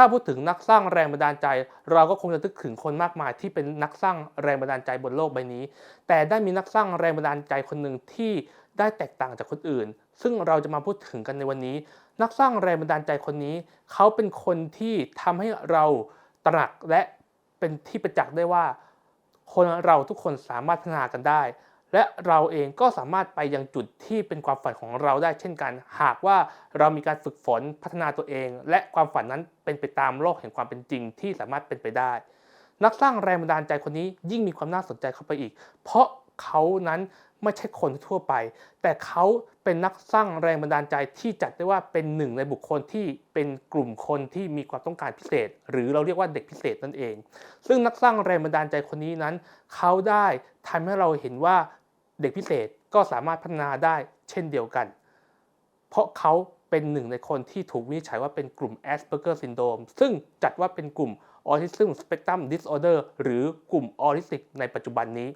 ถ้าพูดถึงนักสร้างแรงบันดาลใจ เราก็คงจะนึกถึงคนมากมายที่เป็นนักสร้างแรงบันดาลใจบนโลกใบนี้ แต่ได้มีนักสร้างแรงบันดาลใจคนหนึ่งที่ได้แตกต่างจากคนอื่น ซึ่งเราจะมาพูดถึงกันในวันนี้ นักสร้างแรงบันดาลใจคนนี้ เขาเป็นคนที่ทำให้เราตระหนักและเป็นที่ประจักษ์ได้ว่า คนเราทุกคนสามารถพัฒนากันได้ และเราเองก็สามารถไปยังจุดที่เป็นความฝันของเราได้เช่นกัน หากว่าเรามีการฝึกฝนพัฒนาตัวเอง และความฝันนั้นเป็นไปตามโลกแห่งความเป็นจริงที่สามารถเป็นไปได้ นักสร้างแรงบันดาลใจคนนี้ยิ่งมีความน่าสนใจเข้าไปอีก เพราะเขานั้นไม่ใช่คนทั่วไป แต่เขาเป็นนักสร้างแรงบันดาลใจที่จัดได้ว่าเป็นหนึ่งในบุคคลที่เป็นกลุ่มคนที่มีความต้องการพิเศษ หรือเราเรียกว่าเด็กพิเศษนั่นเอง ซึ่งนักสร้างแรงบันดาลใจคนนี้นั้น เขาได้ทำให้เราเห็นว่า เด็กพิเศษก็สามารถพัฒนาได้เช่นเดียวกัน เพราะเขาเป็นหนึ่งในคนที่ถูกวินิจฉัยว่าเป็นกลุ่ม Asperger Syndrome ซึ่งจัดว่าเป็นกลุ่ม Autism Spectrum Disorder หรือกลุ่มออทิสติกในปัจจุบันนี้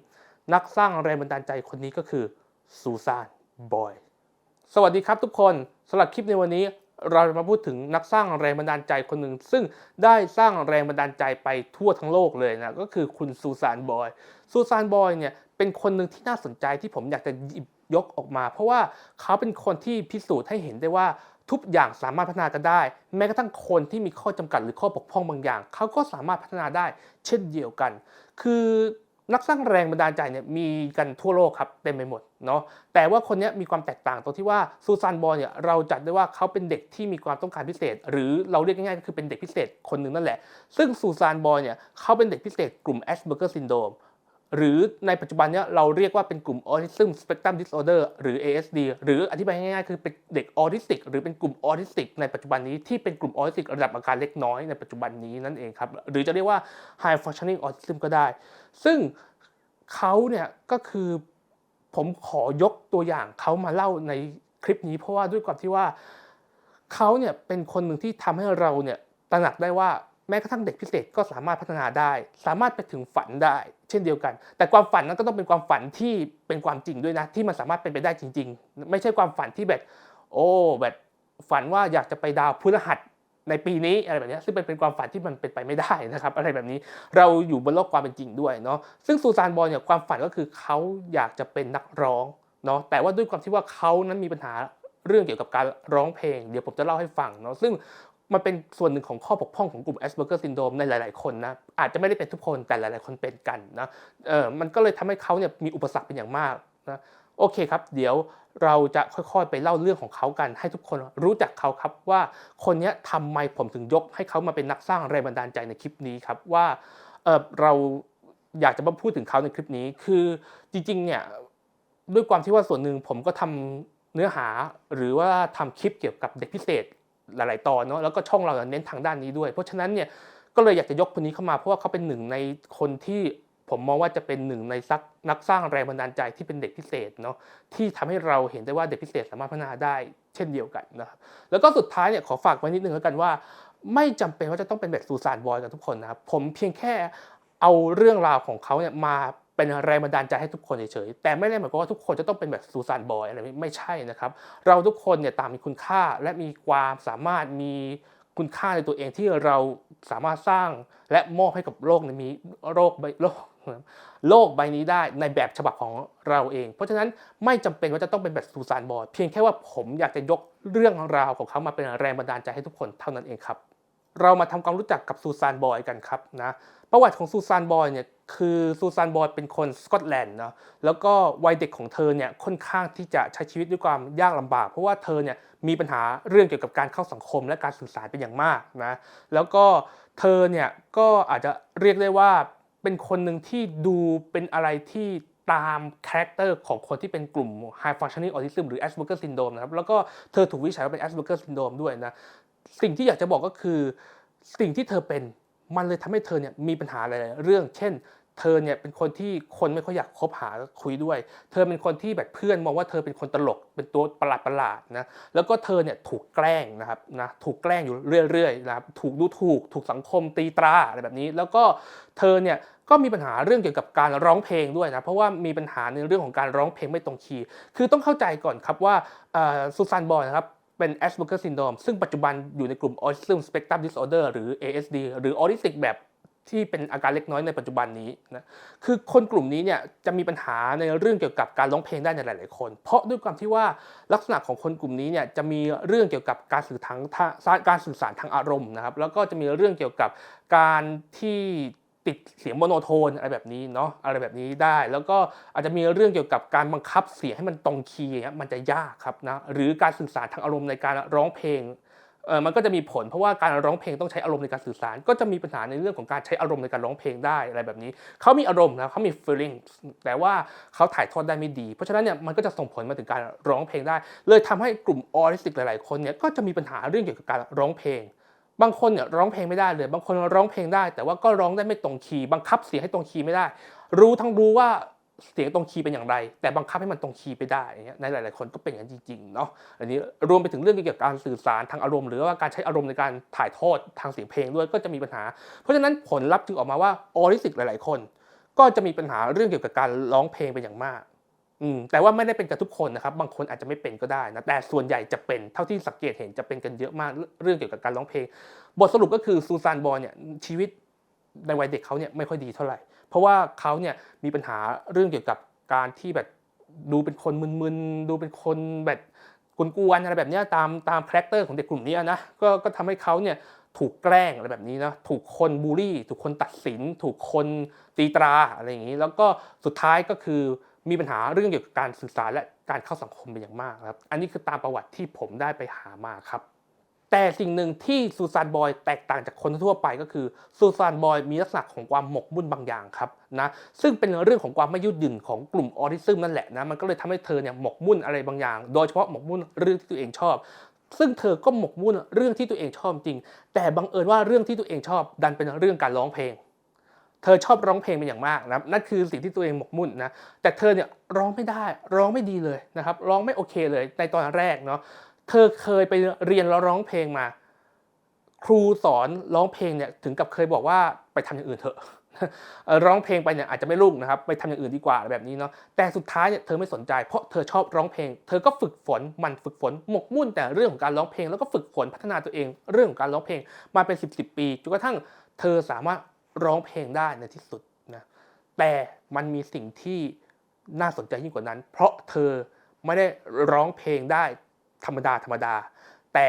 นักสร้างแรงบันดาลใจคนนี้ก็คือซูซานบอยสวัสดีครับทุกคนสำหรับคลิปในวันนี้เราจะมาพูดถึงนักสร้างแรงบันดาลใจคนหนึ่ง ซึ่งได้สร้างแรงบันดาลใจไปทั่วทั้งโลกเลยนะ ก็คือคุณซูซานบอย ซูซานบอยเนี่ยเป็นคนหนึ่งที่น่าสนใจที่ผมอยากจะหยิบยกออกมา เพราะว่าเขาเป็นคนที่พิสูจน์ให้เห็นได้ว่าทุกอย่างสามารถพัฒนากันได้ แม้กระทั่งคนที่มีข้อจำกัดหรือข้อบกพร่องบางอย่าง เขาก็สามารถพัฒนาได้ เช่นเดียวกัน คือนักสร้างแรงบันดาลใจเนี่ยมีกันทั่วโลกครับเต็มไปหมดเนาะแต่ว่าคนนี้มีความแตกต่างตรงที่ว่าซูซานบอลเนี่ยเราจัดได้ว่าเขาเป็นเด็กที่มีความต้องการพิเศษ หรือเราเรียกง่ายๆก็คือเป็นเด็กพิเศษคนหนึ่งนั่นแหละ ซึ่งซูซานบอลเนี่ยเขาเป็นเด็กพิเศษกลุ่ม Asperger Syndrome หรือในปัจจุบันเนี้ยเราเรียกว่าเป็นกลุ่ม Autism Spectrum Disorder หรือ ASD หรืออธิบายง่ายๆ คือเป็นเด็กออทิสติก หรือเป็นกลุ่มออทิสติก ในปัจจุบันนี้ที่เป็นกลุ่มออทิสติกระดับอาการเล็กน้อยในปัจจุบันนี้นั่นเองครับ หรือจะเรียกว่า High Functioning Autism ก็ได้ ซึ่งเขาเนี่ยก็คือผมขอยกตัวอย่างเขามาเล่าในคลิปนี้เพราะว่าด้วยความที่ว่าเขาเนี่ยเป็นคนหนึ่งที่ทำให้เราเนี่ยตระหนักได้ว่า แม้กระทั่งเด็กพิเศษก็สามารถพัฒนาได้ สามารถไปถึงฝันได้ เช่นเดียวกัน แต่ความฝันนั้นก็ต้องเป็นความฝันที่เป็นความจริงด้วยนะ ที่มันสามารถเป็นไปได้จริง ๆ ไม่ใช่ความฝันที่แบบ โอ้แบบฝันว่าอยากจะไปดาวพฤหัสในปีนี้อะไรแบบนี้ซึ่งเป็นเป็นความฝันที่มันเป็นไปไม่ได้นะครับ อะไรแบบนี้เราอยู่บนโลกความเป็นจริงด้วยเนาะซึ่งซูซานบอลเนี่ยความฝันก็คือเขาอยากจะเป็นนักร้องเนาะแต่ว่าด้วยความที่ว่าเขานั้นมีปัญหาเรื่องเกี่ยวกับการร้องเพลง เดี๋ยวผมจะเล่าให้ฟังเนาะซึ่ง มันเป็นส่วนหนึ่งของข้อบกพร่องของกลุ่ม Asperger Syndrome ในหลาย ๆ คนนะอาจจะไม่ได้เป็นทุกคนแต่หลาย ๆ คนเป็นกันนะเออมันก็เลยทำให้เขาเนี่ยมีอุปสรรคเป็นอย่างมากนะโอเคครับ เดี๋ยวเราจะค่อยๆ ไปเล่าเรื่องของเขากัน ให้ทุกคนรู้จักเขาครับว่าคนนี้ทำไมผมถึงยกให้เขามาเป็นนักสร้างแรงบันดาลใจในคลิปนี้ครับว่าเออเราอยากจะมาพูดถึงเขาในคลิปนี้คือจริงๆเนี่ยด้วยความที่ว่าส่วนหนึ่งผมก็ทำเนื้อหาหรือว่าทำคลิปเกี่ยวกับเด็กพิเศษ หลาย ๆ ตอนเนาะแล้วก็ช่องเราเน้นทางด้านนี้ด้วย เพราะฉะนั้นเนี่ยก็เลยอยากจะยกคนนี้เข้ามาเพราะว่าเขาเป็นหนึ่งในคนที่ผมมองว่าจะเป็นหนึ่งในซักนักสร้างแรงบันดาลใจที่เป็นเด็กพิเศษเนาะที่ทำให้เราเห็นได้ว่าเด็กพิเศษสามารถพัฒนาได้เช่นเดียวกันนะครับแล้วก็สุดท้ายเนี่ยขอฝากไว้นิดนึงแล้วกันว่า ไม่จำเป็นว่าจะต้องเป็นแบบซูซานบอยกันทุกคนนะครับผมเพียงแค่เอาเรื่องราวของเขาเนี่ยมา เป็นแรงบันดาลใจให้ทุกคนเฉยๆแต่ไม่ได้หมายความว่าทุกคนจะต้องเป็นแบบซูซานบอยอะไรไม่ใช่นะครับ เราทุกคนเนี่ยต่างมีคุณค่าและมีความสามารถมีคุณค่าในตัวเองที่เราสามารถสร้างและมอบให้กับโลกในมีโลกใบโลกโลกใบนี้ได้ในแบบฉบับของเราเอง เพราะฉะนั้นไม่จำเป็นว่าจะต้องเป็นแบบซูซานบอยเพียงแค่ว่าผมอยากจะยกเรื่องราวของเขามาเป็นแรงบันดาลใจให้ทุกคนเท่านั้นเองครับ เรามาทำความรู้จักกับซูซานบอยกันครับนะประวัติของซูซานบอยเนี่ย คือซูซานบอยเป็นคนสกอตแลนด์เนาะแล้วก็วัยเด็กของเธอเนี่ยค่อนข้างที่จะใช้ชีวิตด้วยความยากลำบาก เพราะว่าเธอเนี่ยมีปัญหาเรื่องเกี่ยวกับการเข้าสังคมและการสื่อสารเป็นอย่างมากนะแล้วก็เธอเนี่ยก็อาจจะเรียกได้ว่าเป็นคนหนึ่งที่ดูเป็นอะไรที่ตามคาแรคเตอร์ของคนที่เป็นกลุ่ม High Functioning Autism หรือ Asperger Syndrome นะครับแล้วก็เธอถูกวิจัยว่าเป็น Asperger Syndrome ด้วยนะสิ่งที่อยากจะบอกก็คือสิ่งที่เธอเป็นมันเลยทำให้เธอเนี่ยมีปัญหาหลายๆเรื่อง เช่น เธอเนี่ยเป็นคนที่คนไม่ค่อยอยากคบหาคุยด้วย เธอเป็นคนที่แบบเพื่อนมองว่าเธอเป็นคนตลก เป็นตัวประหลาดประหลาดๆนะ แล้วก็เธอเนี่ยถูกแกล้งนะครับนะ ถูกแกล้งอยู่เรื่อยๆนะครับ ถูกดูถูก ถูกสังคมตีตราอะไรแบบนี้ แล้วก็เธอเนี่ยก็มีปัญหาเรื่องเกี่ยวกับการร้องเพลงด้วยนะ เพราะว่ามีปัญหาในเรื่องของการร้องเพลงไม่ตรงคีย์ คือต้องเข้าใจก่อนครับว่าซูซานบอยนะครับเป็น Asperger syndrome ซึ่งปัจจุบันอยู่ในกลุ่ม Autism Spectrum Disorder หรือ ASD หรือ Autistic แบบ ที่เป็นอาการเล็กน้อยในปัจจุบันนี้นะคือคนกลุ่มนี้เนี่ยจะมีปัญหาในเรื่องเกี่ยวกับการร้องเพลงได้ในหลาย ๆ คน เพราะด้วยความที่ว่าลักษณะของคนกลุ่มนี้เนี่ยจะมีเรื่องเกี่ยวกับการสื่อทางการสื่อสารทางอารมณ์นะครับ แล้วก็จะมีเรื่องเกี่ยวกับการที่ติดเสียงโมโนโทนอะไรแบบนี้เนาะอะไรแบบนี้ได้ แล้วก็อาจจะมีเรื่องเกี่ยวกับการบังคับเสียงให้มันตรงคีย์อย่างเงี้ยมันจะยากครับนะหรือการสื่อสารทางอารมณ์ในการร้องเพลง มันก็จะมีผลเพราะว่าการร้องเพลงต้องใช้อารมณ์ในการสื่อสาร ก็จะมีปัญหาในเรื่องของการใช้อารมณ์ในการร้องเพลงได้อะไรแบบนี้ เขามีอารมณ์นะเขามี feeling แต่ว่าเขาถ่ายทอดได้ไม่ดี เพราะฉะนั้นเนี่ยมันก็จะส่งผลมาถึงการร้องเพลงได้ เลยทำให้กลุ่มออทิสติกหลาย ๆ คนเนี่ยก็จะมีปัญหาเรื่องเกี่ยวกับการร้องเพลง บางคนเนี่ยร้องเพลงไม่ได้เลย บางคนร้องเพลงได้ แต่ว่าก็ร้องได้ไม่ตรงคีย์บังคับเสียงให้ตรงคีย์ไม่ได้ รู้ทั้งรู้ว่า เสียงตรงคีย์เป็นอย่างไร แต่บังคับให้มันตรงคีย์ไปได้ในหลาย ๆ คนก็เป็นอย่างนั้นจริงๆเนาะอันนี้รวมไปถึงเรื่องเกี่ยวกับการสื่อสารทางอารมณ์ หรือว่าการใช้อารมณ์ในการถ่ายทอดทางเสียงเพลงด้วยก็จะมีปัญหา เพราะฉะนั้นผลลัพธ์จึงออกมาว่าออทิสติกหลาย ๆ คน ก็จะมีปัญหาเรื่องเกี่ยวกับการร้องเพลงเป็นอย่างมากอืมแต่ว่าไม่ได้เป็นกับทุกคนนะครับ บางคนอาจจะไม่เป็นก็ได้นะแต่ส่วนใหญ่จะเป็นเท่าที่สังเกตเห็นจะเป็นกันเยอะมากเรื่องเกี่ยวกับการร้องเพลง บทสรุปก็คือซูซานบอยเนี่ยชีวิตในวัยเด็กเขาเนี่ยไม่ค่อยดีเท่าไหร่ เพราะว่าเขาเนี่ยมีปัญหาเรื่องเกี่ยวกับการที่แบบดูเป็นคนมึนๆ ดูเป็นคนแบบกวนๆอะไรแบบนี้ตามตามคาแรคเตอร์ของเด็กกลุ่มนี้นะก็ก็ทำให้เขาเนี่ยถูกแกล้งอะไรแบบนี้นะถูกคนบูลลี่ ถูกคนตัดสิน ถูกคนตีตราอะไรอย่างนี้ แล้วก็สุดท้ายก็คือมีปัญหาเรื่องเกี่ยวกับการสื่อสารและการเข้าสังคมเป็นอย่างมากครับ อันนี้คือตามประวัติที่ผมได้ไปหามาครับ แต่สิ่งหนึ่งที่ซูซานบอยแตกต่างจากคนทั่วไปก็คือซูซานบอยมีลักษณะของความหมกมุ่นบางอย่างครับนะซึ่งเป็นเรื่องของความไม่ยืดหยุ่นของกลุ่มออทิซึมนั่นแหละนะมันก็เลยทำให้เธอเนี่ยหมกมุ่นอะไรบางอย่าง โดยเฉพาะหมกมุ่นเรื่องที่ตัวเองชอบ ซึ่งเธอก็หมกมุ่นเรื่องที่ตัวเองชอบจริง แต่บังเอิญว่าเรื่องที่ตัวเองชอบ ดันเป็นเรื่องการร้องเพลงเธอชอบร้องเพลงเป็นอย่างมากนะนั่นคือสิ่งที่ตัวเองหมกมุ่นนะแต่เธอเนี่ยร้องไม่ได้ร้องไม่ดีเลยนะครับร้องไม่โอเคเลยในตอนแรกเนาะ เธอเคยไปเรียนแล้วร้องเพลงมา ครูสอนร้องเพลงเนี่ยถึงกับเคยบอกว่าไปทำอย่างอื่นเถอะร้องเพลงไปเนี่ยอาจจะไม่รุ่งนะครับ ไปทำอย่างอื่นดีกว่าแบบนี้เนาะแต่สุดท้ายเนี่ยเธอไม่สนใจเพราะเธอชอบร้องเพลง เธอก็ฝึกฝนมันฝึกฝนหมกมุ่นแต่เรื่องของการร้องเพลง แล้วก็ฝึกฝนพัฒนาตัวเองเรื่องของการร้องเพลงมาเป็น 10บสปีจนกระทั่งเธอสามารถร้องเพลงได้ในที่สุดนะแต่มันมีสิ่งที่น่าสนใจยิ่งกว่านั้น เพราะเธอไม่ได้ร้องเพลงได้ ธรรมดาธรรมดา แต่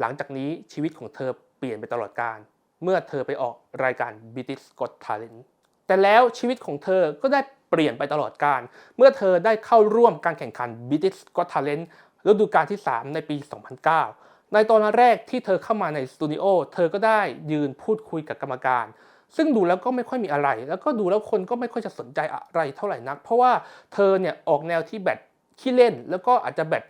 หลังจากนี้ชีวิตของเธอเปลี่ยนไปตลอดกาลเมื่อเธอไปออกรายการ British Got Talent แต่แล้วชีวิตของเธอก็ได้เปลี่ยนไปตลอดกาลเมื่อเธอได้เข้าร่วมการแข่งขัน British Got Talent ฤดูกาลที่ 3 ในปี 2009 ในตอนแรกที่เธอเข้ามาในสตูดิโอเธอก็ได้ยืนพูดคุยกับกรรมการ ซึ่งดูแล้วก็ไม่ค่อยมีอะไร แล้วก็ดูแล้วคนก็ไม่ค่อยจะสนใจอะไรเท่าไหร่นัก เพราะว่าเธอเนี่ยออกแนวที่แบบขี้เล่น แล้วก็อาจจะแบบ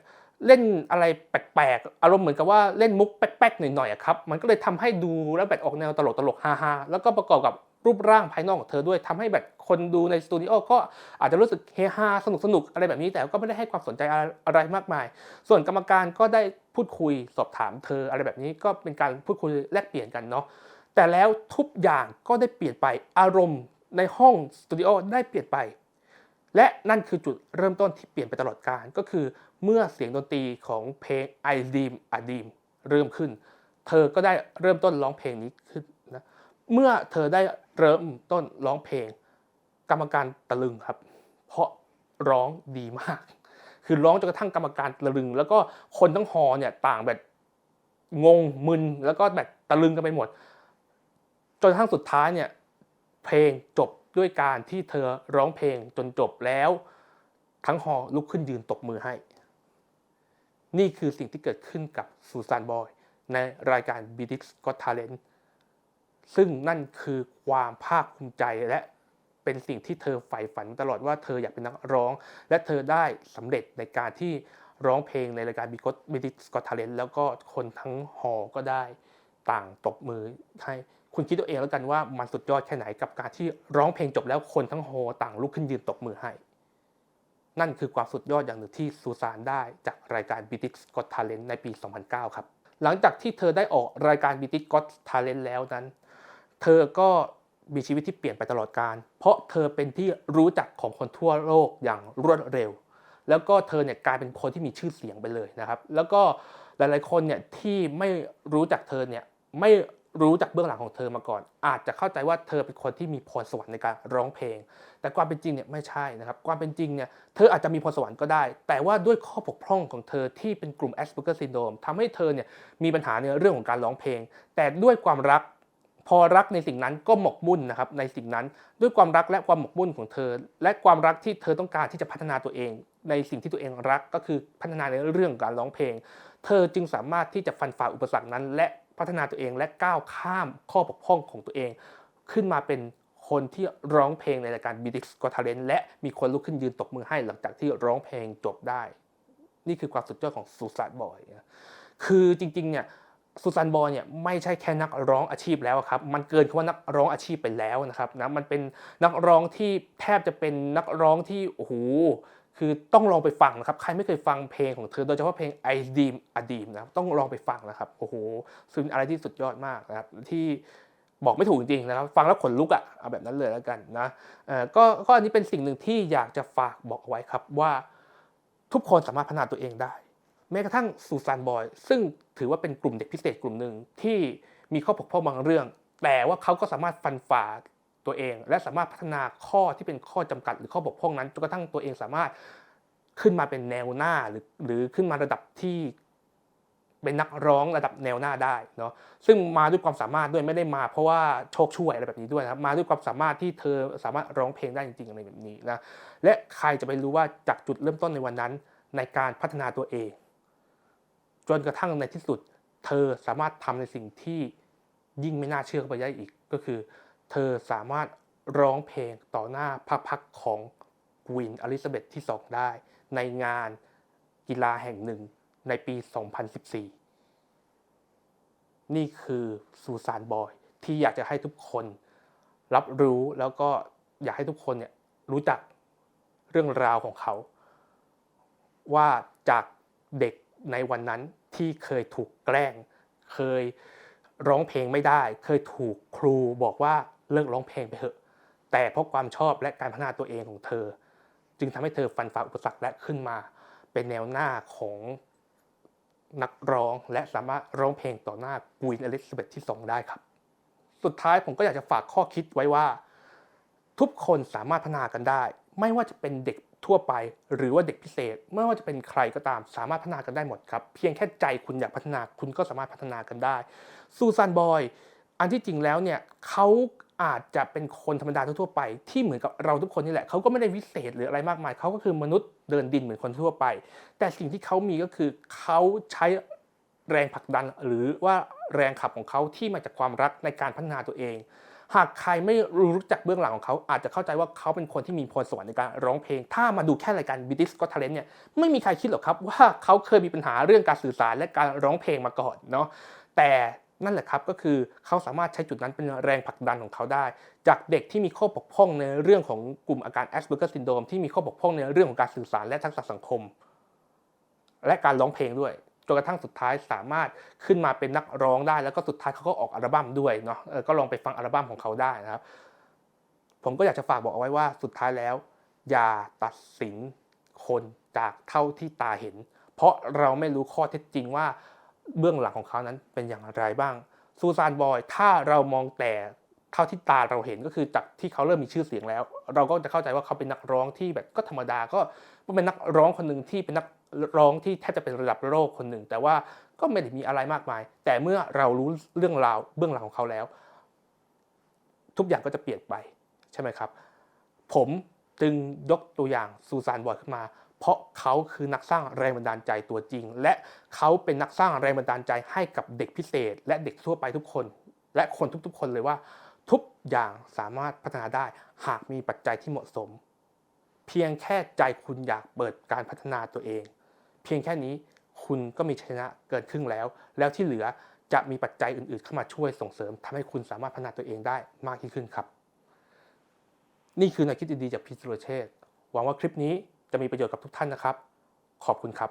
เล่นอะไรแปลกๆ อารมณ์เหมือนกับว่าเล่นมุกแป๊กๆ หน่อยๆครับ มันก็เลยทำให้ดูแล้วแบบออกแนวตลกๆฮาๆ แล้วก็ประกอบกับรูปร่างภายนอกของเธอด้วยทำให้แบบคนดูในสตูดิโอก็อาจจะรู้สึกเฮฮาสนุกสนุกอะไรแบบนี้แต่ก็ไม่ได้ให้ความสนใจอะไรมากมาย ส่วนกรรมการก็ได้พูดคุยสอบถามเธออะไรแบบนี้ก็เป็นการพูดคุยแลกเปลี่ยนกันเนาะแต่แล้วทุกอย่างก็ได้เปลี่ยนไปอารมณ์ในห้องสตูดิโอได้เปลี่ยนไป และนั่นคือจุดเริ่มต้นที่เปลี่ยนไปตลอดกาลก็คือ เมื่อเสียงดนตรีของเพลง I Dream I Dream เริ่มขึ้น เธอก็ได้เริ่มต้นร้องเพลงนี้ขึ้นนะเมื่อเธอได้เริ่มต้นร้องเพลง กรรมการตะลึงครับ เพราะร้องดีมาก คือร้องจนกระทั่งกรรมการตะลึง แล้วก็คนทั้งฮอเนี่ยต่างแบบงงมึนแล้วก็แบบตะลึงกันไปหมด จนกระทั่งสุดท้ายเนี่ยเพลงจบด้วยการที่เธอร้องเพลงจนจบแล้ว ทั้งฮอลุกขึ้นยืนตบมือให้ นี่คือสิ่งที่เกิดขึ้นกับซูซานบอยในรายการ British Got Talent ซึ่งนั่นคือความภาคภูมิใจและเป็นสิ่งที่เธอใฝ่ฝันตลอดว่าเธออยากเป็นนักร้อง และเธอได้สำเร็จในการที่ร้องเพลงในรายการ British Got Talent แล้วก็คนทั้งฮอก็ได้ต่างตบมือให้คุณคิดตัวเองแล้วกันว่ามันสุดยอดแค่ไหนกับการที่ร้องเพลงจบแล้วคนทั้งฮอต่างลุกขึ้นยืนตบมือให้ นั่นคือความสุดยอดอย่างหนึ่งที่ซูซานได้จากรายการ British Got Talent ในปี 2009 ครับ หลังจากที่เธอได้ออกรายการ British Got Talent แล้วนั้น เธอก็มีชีวิตที่เปลี่ยนไปตลอดกาลเพราะเธอเป็นที่รู้จักของคนทั่วโลกอย่างรวดเร็ว แล้วก็เธอเนี่ยกลายเป็นคนที่มีชื่อเสียงไปเลยนะครับ แล้วก็หลายๆคนเนี่ยที่ไม่รู้จักเธอเนี่ยไม่ รู้จักเบื้องหลังของเธอมาก่อน อาจจะเข้าใจว่าเธอเป็นคนที่มีพรสวรรค์ในการร้องเพลง แต่ความเป็นจริงเนี่ยไม่ใช่นะครับ ความเป็นจริงเนี่ยเธออาจจะมีพรสวรรค์ก็ได้ แต่ว่าด้วยข้อบกพร่องของเธอที่เป็นกลุ่ม Asperger syndrome ทำให้เธอเนี่ยมีปัญหาในเรื่องของการร้องเพลง แต่ด้วยความรักพอรักในสิ่งนั้นก็หมกมุ่นนะครับในสิ่งนั้นด้วยความรักและความหมกมุ่นของเธอ และความรักที่เธอต้องการที่จะพัฒนาตัวเอง ในสิ่งที่ตัวเองรักก็คือพัฒนาในเรื่องการร้องเพลง เธอจึงสามารถที่จะฟันฝ่าอุปสรรคนั้น และ พัฒนาตัวเองและก้าวข้ามข้อบกพร่องของตัวเอง ขึ้นมาเป็นคนที่ร้องเพลงในรายการ b i t s Got Talent และมีคนลุกขึ้นยืนตบมือให้หลังจากที่ร้องเพลงจบได้ นี่คือความสุดยอดของซูซานบอยนะคือจริงๆเนี่ยซูซานบอยเนี่ยไม่ใช่แค่นักร้องอาชีพแล้วครับมันเกินคำว่านักร้องอาชีพไปแล้วนะครับนะมันเป็นนักร้องที่แทบจะเป็นนักร้องที่โอ้โห คือต้องลองไปฟังนะครับ ใครไม่เคยฟังเพลงของเธอ โดยเฉพาะเพลง I Dream A Dream นะครับต้องลองไปฟังนะครับ โอ้โหซึ่งอะไรที่สุดยอดมากนะครับ ที่บอกไม่ถูกจริงๆนะครับ ฟังแล้วขนลุกอะ่ะ เอาแบบนั้นเลยแล้วกันนะเออก็ก็อันนี้เป็นสิ่งหนึ่งที่อยากจะฝากบอกเอาไว้ครับว่าทุกคนสามารถพัฒนาตัวเองได้ แม้กระทั่งซูซานบอย ซึ่งถือว่าเป็นกลุ่มเด็กพิเศษกลุ่มหนึ่งที่มีข้อบกพร่องบางเรื่อง แต่ว่าเขาก็สามารถฟันฝ่า ตัวเอง และสามารถพัฒนาข้อที่เป็นข้อจำกัด หรือข้อบกพร่องนั้นจนกระทั่งตัวเองสามารถขึ้นมาเป็นแนวหน้าหรือหรือขึ้นมาระดับที่เป็นนักร้องระดับแนวหน้าได้เนาะซึ่งมาด้วยความสามารถด้วยไม่ได้มา เพราะว่าโชคช่วยอะไรแบบนี้ด้วยนะมาด้วยความสามารถที่เธอสามารถร้องเพลงได้จริงๆอะไรแบบนี้นะและใครจะไปรู้ว่าจากจุดเริ่มต้นในวันนั้น ในการพัฒนาตัวเอง จนกระทั่งในที่สุด เธอสามารถทำในสิ่งที่ยิ่งไม่น่าเชื่อเข้าไปได้อีกก็คือ เธอสามารถร้องเพลงต่อหน้าพระพักของควีนอลิซาเบธที่2ได้ ในงานกีฬาแห่งหนึ่งในปี 2014 นี่คือซูซานบอยที่อยากจะให้ทุกคนรับรู้แล้วก็อยากให้ทุกคนเนี่ยรู้จักเรื่องราวของเขา ว่าจากเด็กในวันนั้นที่เคยถูกแกล้ง เคยร้องเพลงไม่ได้ เคยถูกครูบอกว่า เลิกร้องเพลงไปเถอะ แต่เพราะความชอบและการพัฒนาตัวเองของเธอ จึงทำให้เธอฟันฝ่าอุปสรรคและขึ้นมา เป็นแนวหน้าของนักร้องและสามารถร้องเพลงต่อหน้าควีนอลิซาเบธที่2ได้ครับ สุดท้ายผมก็อยากจะฝากข้อคิดไว้ว่า ทุกคนสามารถพัฒนากันได้ ไม่ว่าจะเป็นเด็กทั่วไป หรือว่าเด็กพิเศษ ไม่ว่าจะเป็นใครก็ตามสามารถพัฒนากันได้หมดครับ เพียงแค่ใจคุณอยากพัฒนาคุณก็สามารถพัฒนากันได้ซูซานบอย อันที่จริงแล้วเนี่ยเขาอาจจะเป็นคนธรรมดาทั่วไปที่เหมือนกับเราทุกคนนี่แหละเขาก็ไม่ได้วิเศษหรืออะไรมากมายเขาก็คือมนุษย์เดินดินเหมือนคนทั่วไป แต่สิ่งที่เขามีก็คือเขาใช้แรงผลักดันหรือว่าแรงขับของเขาที่มาจากความรักในการพัฒนาตัวเอง หากใครไม่รู้จักเบื้องหลังของเขา อาจจะเข้าใจว่าเขาเป็นคนที่มีพรสวรรค์ในการร้องเพลง ถ้ามาดูแค่รายการ b i t i s Got Talent เนี่ยไม่มีใครคิดหรอกครับว่าเขาเคยมีปัญหาเรื่องการสื่อสารและการร้องเพลงมาก่อนเนาะแต่ นั่นแหละครับก็คือเขาสามารถใช้จุดนั้นเป็นแรงผลักดันของเขาได้ จากเด็กที่มีข้อบกพร่องในเรื่องของกลุ่มอาการ Asperger syndrome ที่มีข้อบกพร่องในเรื่องของการสื่อสารและทักษะสังคม และการร้องเพลงด้วยจนกระทั่งสุดท้ายสามารถขึ้นมาเป็นนักร้องได้ แล้วก็สุดท้ายเขาก็ออกอัลบั้มด้วยเนาะก็ลองไปฟังอัลบั้มของเขาได้นะครับ ผมก็อยากจะฝากบอกเอาไว้ว่าสุดท้ายแล้ว อย่าตัดสินคนจากเท่าที่ตาเห็น เพราะเราไม่รู้ข้อเท็จจริงว่า เบื้องหลังของเขานั้นเป็นอย่างไรบ้างซูซานบอยถ้าเรามองแต่เท่าที่ตาเราเห็นก็คือจากที่เขาเริ่มมีชื่อเสียงแล้ว เราก็จะเข้าใจว่าเขาเป็นนักร้องที่แบบก็ธรรมดาก็เป็นนักร้องคนหนึ่งที่เป็นนักร้องที่แทบจะเป็นระดับโลกคนหนึ่ง แต่ว่าก็ไม่ได้มีอะไรมากมาย แต่เมื่อเรารู้เรื่องราวเบื้องหลังของเขาแล้ว ทุกอย่างก็จะเปลี่ยนไปใช่ไหมครับ ผมจึงยกตัวอย่างซูซานบอยขึ้นมา เพราะเขาคือนักสร้างแรงบันดาลใจตัวจริง และเขาเป็นนักสร้างแรงบันดาลใจให้กับเด็กพิเศษ และเด็กทั่วไปทุกคน และคนทุกๆ คนเลยว่า ทุกอย่างสามารถพัฒนาได้ หากมีปัจจัยที่เหมาะสม เพียงแค่ใจคุณอยากเปิดการพัฒนาตัวเอง เพียงแค่นี้คุณก็มีชนะเกินครึ่งแล้ว แล้วที่เหลือจะมีปัจจัยอื่นๆ เข้ามาช่วยส่งเสริมทำให้คุณสามารถพัฒนาตัวเองได้มากยิ่งขึ้นครับ นี่คือแนวคิดดีๆจากพีทสุรเชษหวังว่าคลิปนี้ จะมีประโยชน์กับทุกท่านนะครับ ขอบคุณครับ